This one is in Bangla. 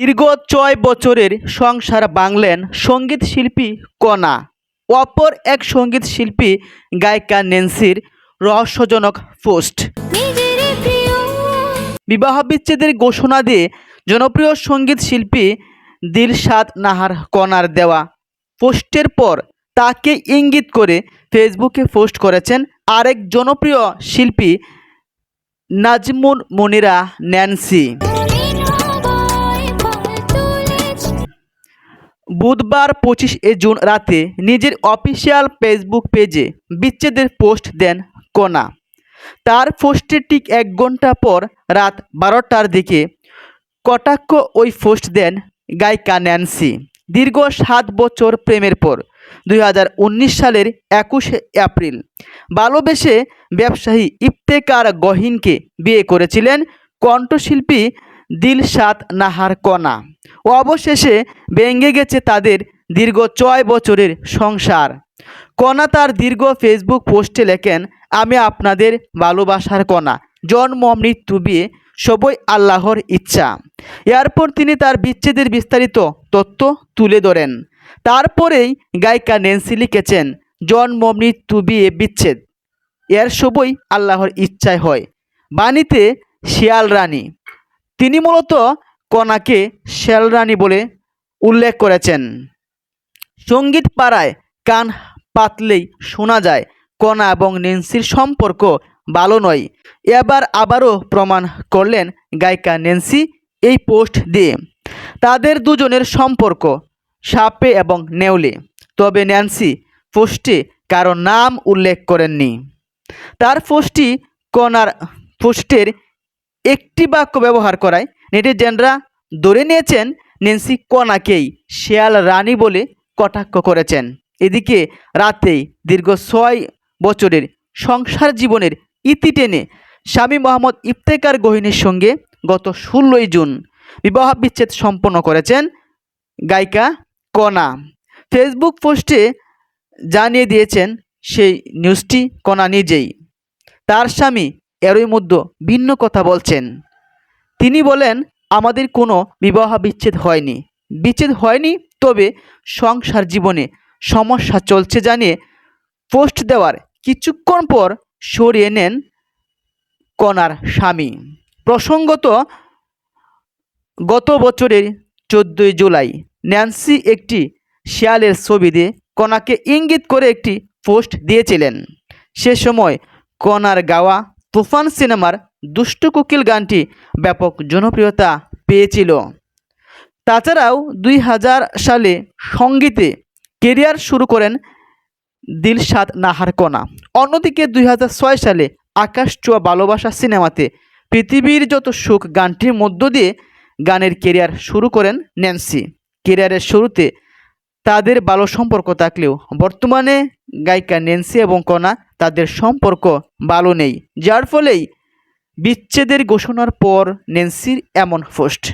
দীর্ঘ ছয় বছরের সংসার বাংলেন সংগীত শিল্পী কণা। অপর এক সংগীত শিল্পী গায়িকা নেন্সির রহস্যজনক পোস্ট। বিবাহ বিচ্ছেদের ঘোষণা দিয়ে জনপ্রিয় সংগীত শিল্পী দিলশাদ নাহার কণার দেওয়া পোস্টের পর তাকে ইঙ্গিত করে ফেসবুকে পোস্ট করেছেন আরেক জনপ্রিয় শিল্পী নাজমুন মনিরা ন্যান্সি। বুধবার পঁচিশে জুন রাতে নিজের অফিসিয়াল ফেসবুক পেজে বিচ্ছেদের পোস্ট দেন কোনা। তার পোস্টে ঠিক এক ঘণ্টা পর রাত বারোটার দিকে কটাক্ষ ওই পোস্ট দেন গায়িকা ন্যান্সি। দীর্ঘ সাত বছর প্রেমের পর দুই হাজার উনিশ সালের একুশে এপ্রিল। ভালোবেসে ব্যবসায়ী ইফতেকার গহিনকে বিয়ে করেছিলেন কণ্ঠশিল্পী দিলশাদ নাহার কণা। অবশেষে ভেঙে গেছে তাদের দীর্ঘ ছয় বছরের সংসার। কণা তার দীর্ঘ ফেসবুক পোস্টে লেখেন, আমি আপনাদের ভালোবাসার কণা। জন্ম, মৃত্যু, বিয়ে, সবই আল্লাহর ইচ্ছা। এরপর তিনি তার বিচ্ছেদের বিস্তারিত তথ্য তুলে ধরেন। তারপরেই গায়িকা নেন্সি লিখেছেন, জন্ম, মৃত্যু, বিয়ে, বিচ্ছেদ, এর সবই আল্লাহর ইচ্ছায় হয়। বাণীতে শিয়াল রানী। তিনি মূলত কণাকে শেল রানী বলে উল্লেখ করেছেন। সংগীত পাড়ায় কান পাতলেই শোনা যায়, কণা এবং নেন্সির সম্পর্ক ভালো নয়। এবার আবারও প্রমাণ করলেন গায়িকা নেন্সি এই পোস্ট দিয়ে। তাদের দুজনের সম্পর্ক, সাপে এবং নেউলে। তবে ন্যান্সি পোস্টে কারও নাম উল্লেখ করেননি। তার পোস্টটি কণার পোস্টের একটি বাক্য ব্যবহার করায় নেটিজেনরা ধরে নিয়েছেন নেন্সি কণাকেই শেয়াল রানী বলে কটাক্ষ করেছেন। এদিকে রাতেই দীর্ঘ ছয় বছরের সংসার জীবনের ইতি টেনে স্বামী মোহাম্মদ ইফতেকার গহিনীর সঙ্গে গত ষোলোই জুন বিবাহ বিচ্ছেদ সম্পন্ন করেছেন গায়িকা কণা ফেসবুক পোস্টে জানিয়ে দিয়েছেন সেই নিউজটি কণা নিজেই। তার স্বামী এরই মধ্যে ভিন্ন কথা বলছেন। তিনি বলেন, আমাদের কোনো বিবাহ বিচ্ছেদ হয়নি। বিচ্ছেদ হয়নি, তবে সংসার জীবনে সমস্যা চলছে জানিয়ে পোস্ট দেওয়ার কিছুক্ষণ পর সরিয়ে নেন কণার স্বামী। প্রসঙ্গত, গত বছরের চোদ্দোই জুলাই ন্যান্সি একটি শিয়ালের ছবি দিয়ে কণাকে ইঙ্গিত করে একটি পোস্ট দিয়েছিলেন। সে সময় কণার গাওয়া তুফান সিনেমার দুষ্ট কোকিল গানটি ব্যাপক জনপ্রিয়তা পেয়েছিল। তাছাড়াও দুই হাজার সালে সঙ্গীতে কেরিয়ার শুরু করেন দিলশাদ নাহার কণা অন্যদিকে দুই হাজার ছয় সালে আকাশ চুয়া ভালোবাসা সিনেমাতে পৃথিবীর যত সুখ গানটির মধ্য দিয়ে গানের কেরিয়ার শুরু করেন ন্যান্সি। কেরিয়ারের শুরুতে তাদের ভালো সম্পর্ক থাকলেও বর্তমানে গায়িকা নেন্সি এবং কণা তাদের সম্পর্ক ভালো নেই। যার ফলেই বিচ্ছেদের ঘোষণার পর নেন্সির এমন পোস্ট